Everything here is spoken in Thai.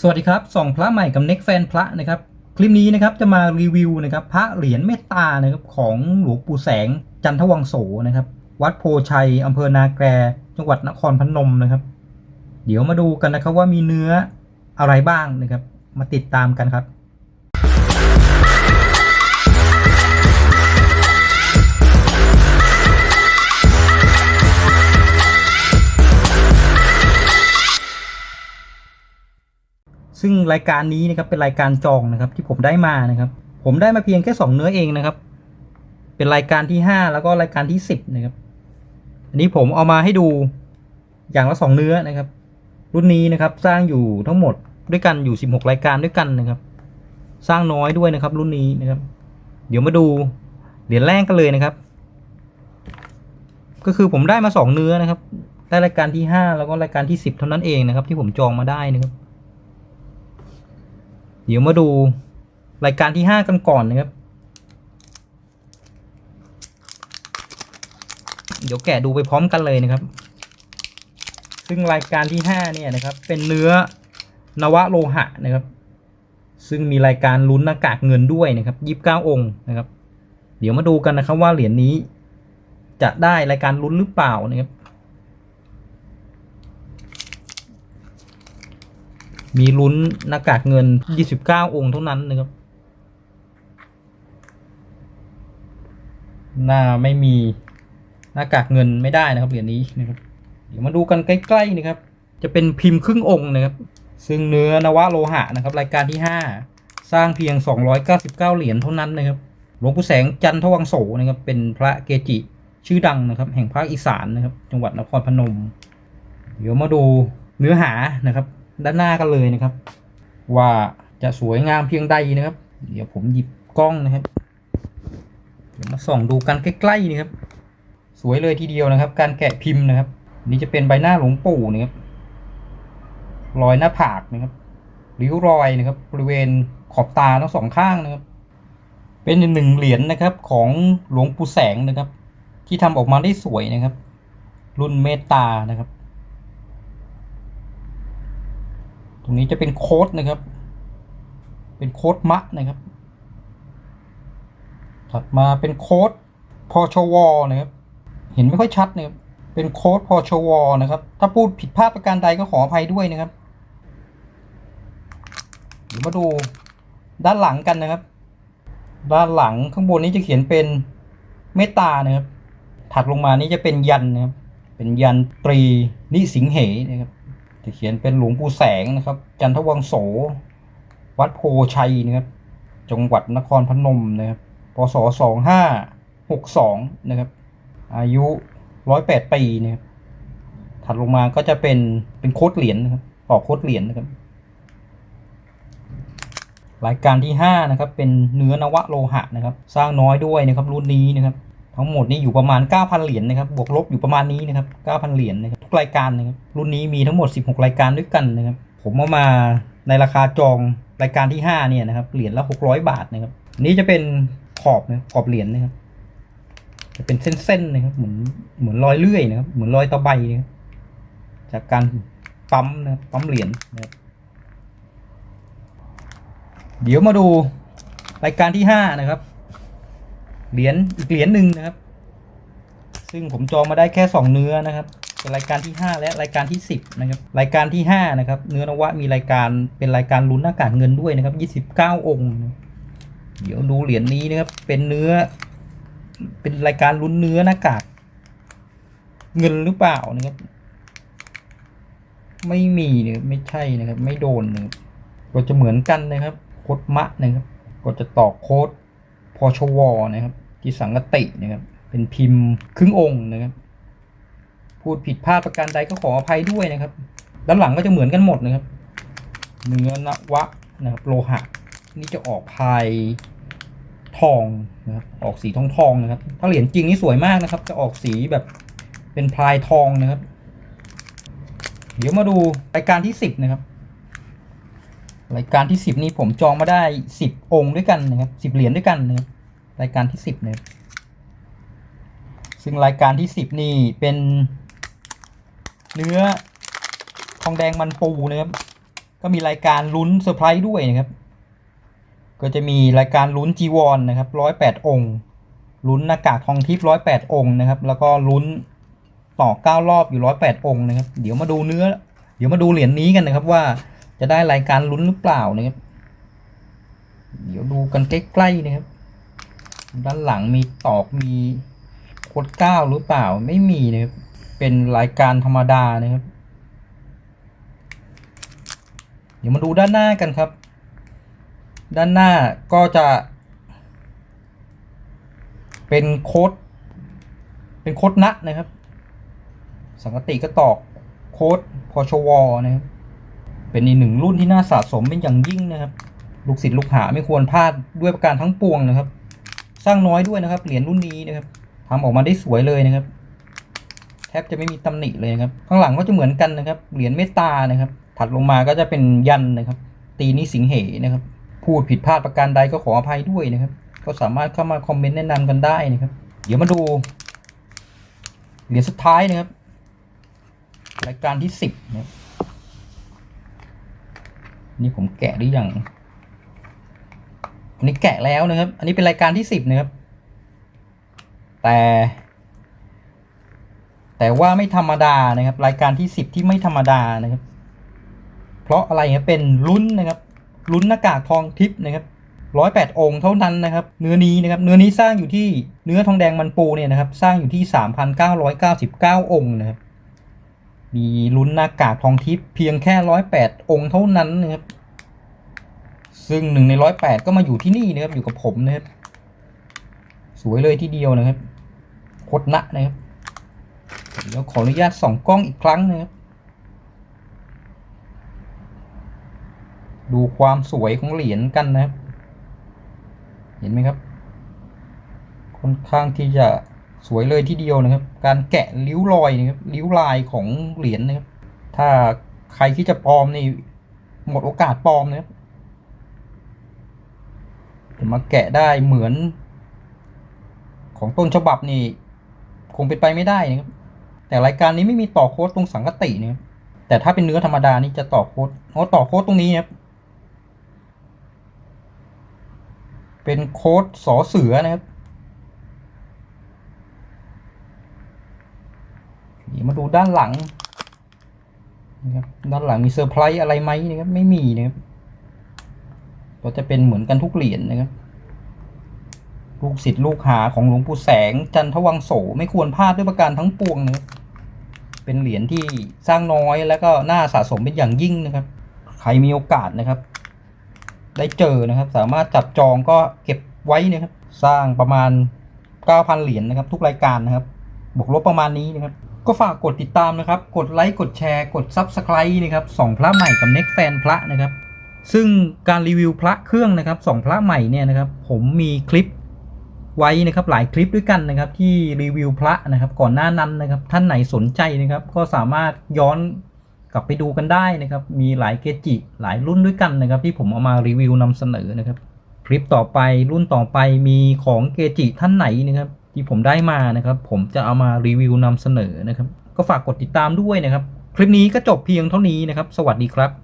สวัสดีครับส่องพระใหม่กับเน็กแฟนพระนะครับ คลิปนี้นะครับจะมารีวิวนะครับพระเหรียญเมตตานะครับของหลวงปู่แสงจันทวังโสนะครับ วัดโพชัยอำเภอนาแกรจังหวัดนครพนมนะครับ เดี๋ยวมาดูกันนะครับว่ามีเนื้ออะไรบ้างนะครับ มาติดตามกันครับ ซึ่งรายการนี้นะครับเป็นรายการจองนะครับที่ผมได้มานะครับ ผมได้มาเพียงแค่สองเนื้อเองนะครับ เป็นรายการที่ห้าแล้วก็รายการที่สิบนะครับ อันนี้ผมเอามาให้ดูอย่างละสองเนื้อนะครับ รุ่นนี้นะครับสร้างอยู่ทั้งหมดด้วยกันอยู่สิบหกรายการด้วยกันนะครับ สร้างน้อยด้วยนะครับรุ่นนี้นะครับ เดี๋ยวมาดูเหรียญแรกกันเลยนะครับ ก็คือผมได้มาสองเนื้อนะครับ ได้รายการที่ห้าแล้วก็รายการที่สิบเท่านั้นเองนะครับ ที่ผมจองมาได้นะครับ เดี๋ยวมาดูรายการที่ห้ากันก่อนนะครับ เดี๋ยวแกะดูไปพร้อมกันเลยนะครับ ซึ่งรายการที่ห้าเนี่ยนะครับ เป็นเนื้อนวโลหะนะครับ ซึ่งมีรายการลุ้นหน้ากากเงินด้วยนะครับยี่สิบเก้าองค์นะครับ เดี๋ยวมาดูกันนะครับว่าเหรียญนี้จะได้รายการลุ้นหรือเปล่านะครับ มีลุ้นหน้ากากเงิน 29 องค์เท่านั้นนะครับ หน้าไม่มีหน้ากากเงินไม่ได้นะครับเหรียญนี้นะครับ เดี๋ยวมาดูกันใกล้ๆนะครับ จะเป็นพิมพ์ครึ่งองค์นะครับ ซึ่งเนื้อนวโลหะนะครับ รายการที่ 5 สร้างเพียง 299 เหรียญเท่านั้นนะครับ หลวงปู่แสงจันทวังโสนะครับ เป็นพระเกจิชื่อดังนะครับ แห่งภาคอีสานนะครับ จังหวัดนครพนม เดี๋ยวมาดูเนื้อหานะครับ ด้านหน้ากันเลยนะครับ ว่าจะสวยงามเพียงใดนะครับ เดี๋ยวผมหยิบกล้องนะครับเดี๋ยวมาส่องดูกันใกล้ๆนะครับ สวยเลยทีเดียวนะครับ การแกะพิมพ์นะครับ นี่จะเป็นใบหน้าหลวงปู่นะครับรอยหน้าผากนะครับริ้วรอยนะครับ บริเวณขอบตาทั้งสองข้างนะครับ เป็นหนึ่งเหรียญนะครับของหลวงปู่แสงนะครับ ที่ทำออกมาได้สวยนะครับ รุ่นเมตตานะครับ ตรงนี้จะเป็นโค้ดนะครับ เป็นโค้ดมะนะครับ ถัดมาเป็นโค้ดพอชวนะครับ เห็นไม่ค่อยชัดนะครับ เป็นโค้ดพอชวนะครับ ถ้าพูดผิดพลาดประการใดก็ขออภัยด้วยนะครับเดี๋ยวมาดูด้านหลังกันนะครับ ด้านหลังข้างบนนี้จะเขียนเป็นเมตตานะครับ ถัดลงมานี้จะเป็นยันนะครับ เป็นยันตรีนิสิงเหนะครับ จะเขียนเป็นหลวงปู่แสงนะครับ จันทวังโส วัดโพชัยนะครับ จังหวัดนครพนมนะครับ พศสองห้าหกสองนะครับ อายุร้อยแปดปีนะครับ ถัดลงมาก็จะเป็นเป็นโคดเหรียญนะครับต่อโคดเหรียญนะครับ รายการที่ห้านะครับ เป็นเนื้อนวโลหะนะครับ สร้างน้อยด้วยนะครับ รุ่นนี้นะครับ ทั้งหมดนี่อยู่ประมาณ 9,000 เหรียญนะครับ บวกลบอยู่ประมาณนี้นะครับ 9,000 เหรียญนะครับทุกรายการนะครับ รุ่นนี้มีทั้งหมด 16 รายการด้วยกันนะครับ ผมเอามาในราคาจองรายการที่ 5 เนี่ยนะครับ เหรียญละ 600 บาทนะครับ นี่จะเป็นขอบนะขอบเหรียญนะครับ จะเป็นเส้นๆนะครับ เหมือนเหมือนรอยเลื่อยนะครับ เหมือนรอยตะไบนะครับ จากการปั๊มนะปั๊มเหรียญนะครับ เดี๋ยวมาดูรายการที่ 5 นะครับ เหรียญอีกเหรียญหนึ่งนะครับ ซึ่งผมจองมาได้แค่สองเนื้อนะครับเป็นรายการที่ 5 และรายการที่ 10นะครับรายการที่ 5 นะครับ เนื้อนวะมีรายการเป็นรายการลุ้นหน้ากากเงินด้วยนะครับ 29 องค์ เดี๋ยวดูเหรียญนี้นะครับ เป็นเนื้อ เป็นรายการลุ้นเนื้อหน้ากากเงินหรือเปล่านะครับ ไม่มีเนี่ยไม่ใช่นะครับ ไม่โดนนะครับก็จะเหมือนกันนะครับโคดมะนะครับ ก็จะต่อโค้ดพอชวนะครับ ที่สังกตินะครับเป็นพิมพ์ครึ่งองค์นะครับ พูดผิดพลาดประการใดก็ขออภัยด้วยนะครับ ด้านหลังก็จะเหมือนกันหมดนะครับ เนื้อนวะนะครับโลหะ นี่จะออกพายทองนะครับออกสีทองทองนะครับ ถ้าเหรียญจริงนี่สวยมากนะครับ จะออกสีแบบเป็นพลายทองนะครับ เดี๋ยวมาดูรายการที่สิบนะครับ รายการที่สิบนี้ผมจองมาได้สิบองค์ด้วยกันนะครับสิบเหรียญด้วยกันนะครับ รายการที่สิบเนะครับซึ่งรายการที่สิบนี่เป็นเนื้อทองแดงมันปูนะครับ ก็มีรายการลุ้นเซอร์ไพรส์ด้วยนะครับ ก็จะมีรายการลุ้นจีวรนะครับร้อยแปดองค์ลุ้นหน้ากากทองทิพย์ร้อยแปดองค์นะครับ แล้วก็ลุ้นต่อเก้ารอบอยู่ร้อยแปดองค์นะครับ เดี๋ยวมาดูเนื้อ เดี๋ยวมาดูเหรียญนี้กันนะครับว่าจะได้รายการลุ้นหรือเปล่านะครับ เดี๋ยวดูกันใกล้ๆนะครับ ด้านหลังมีตอกมีโคดเก้าหรือเปล่าไม่มีนะครับเป็นรายการธรรมดานะครับ เดี๋ยวมาดูด้านหน้ากันครับ ด้านหน้าก็จะ เป็นโคดเป็นโคดนัดนะครับ สังกติก็ตอกโคดพอชวนะครับเป็นอีกหนึ่งรุ่นที่น่าสะสมเป็นอย่างยิ่งนะครับ ลูกศิษย์ลูกหาไม่ควรพลาดด้วยประการทั้งปวงนะครับ สร้างน้อยด้วยนะครับ เหรียญรุ่นนี้นะครับทำออกมาได้สวยเลยนะครับ แทบจะไม่มีตำหนิเลยนะครับ ข้างหลังก็จะเหมือนกันนะครับ เหรียญเมตตานะครับ ถัดลงมาก็จะเป็นยันนะครับ ตีนี้สิงเหนะครับ พูดผิดพลาดประการใดก็ขออภัยด้วยนะครับ ก็สามารถเข้ามาคอมเมนต์แนะนำกันได้นะครับ เดี๋ยวมาดู เหรียญสุดท้ายนะครับ รายการที่สิบนะครับนี่ผมแกะหรือยัง อันนี้แกะแล้วนะครับ อันนี้เป็นรายการที่สิบนะครับ แต่ แต่ว่าไม่ธรรมดานะครับ รายการที่สิบที่ไม่ธรรมดานะครับ เพราะอะไรครับเป็นลุ้นนะครับลุ้นหน้ากากทองทิพย์นะครับร้อยแปดองค์เท่านั้นนะครับ เนื้อนี้นะครับ เนื้อนี้สร้างอยู่ที่เนื้อทองแดงมันปูเนี่ยนะครับ สร้างอยู่ที่สามพันเก้าร้อยเก้าสิบเก้าองค์นะครับ มีลุ้นหน้ากากทองทิพย์เพียงแค่ร้อยแปดองค์เท่านั้นนะครับ ซึ่งหนึ่งในร้อยแปดก็มาอยู่ที่นี่นะครับ อยู่กับผมนะครับ สวยเลยทีเดียวนะครับโคตรนะนะครับเดี๋ยวขออนุญาตส่องกล้องอีกครั้งนะครับ ดูความสวยของเหรียญกันนะครับ เห็นไหมครับ ค่อนข้างที่จะสวยเลยทีเดียวนะครับ การแกะริ้วรอยนะครับริ้วลายของเหรียญนะครับ ถ้าใครที่จะปลอมนี่หมดโอกาสปลอมนะครับ มาแกะได้เหมือน ของต้นฉบับนี่ คงเป็นไปไม่ได้นะครับ แต่รายการนี้ไม่มีต่อโค้ดตรงสังกตินะครับแต่ถ้าเป็นเนื้อธรรมดานี่จะต่อโค้ดเพราะต่อโค้ดตรงนี้ครับ เป็นโค้ดสอเสือนะครับเดี๋ยวมาดูด้านหลังนะครับด้านหลังมีเซอร์ไพรส์อะไรไหมนะครับไม่มีนะครับ ก็จะเป็นเหมือนกันทุกเหรียญนะครับ ลูกศิษย์ลูกหาของหลวงปู่แสงจันทวังโสไม่ควรพลาดด้วยประการทั้งปวงนะครับเป็นเหรียญที่สร้างน้อยแล้วก็น่าสะสมเป็นอย่างยิ่งนะครับ ใครมีโอกาสนะครับ ได้เจอนะครับ สามารถจับจองก็เก็บไว้นะครับ สร้างประมาณ 9,000 เหรียญนะครับ ทุกรายการนะครับ บวกลบประมาณนี้นะครับ ก็ฝากกดติดตามนะครับ กดไลค์ กดแชร์ กด Subscribe นะครับสองพระใหม่กับ Next Fan พระนะครับ ซึ่งการรีวิวพระเครื่องนะครับสองพระใหม่เนี่ยนะครับผมมีคลิปไว้นะครับหลายคลิปด้วยกันนะครับที่รีวิวพระนะครับก่อนหน้านั้นนะครับท่านไหนสนใจนะครับก็สามารถย้อนกลับไปดูกันได้นะครับมีหลายเกจิหลายรุ่นด้วยกันนะครับที่ผมเอามารีวิวนำเสนอนะครับคลิปต่อไปรุ่นต่อไปมีของเกจิท่านไหนนะครับที่ผมได้มานะครับ ผมจะเอามารีวิวนำเสนอนะครับ ก็ฝากกดติดตามด้วยนะครับ คลิปนี้ก็จบเพียงเท่านี้นะครับ สวัสดีครับ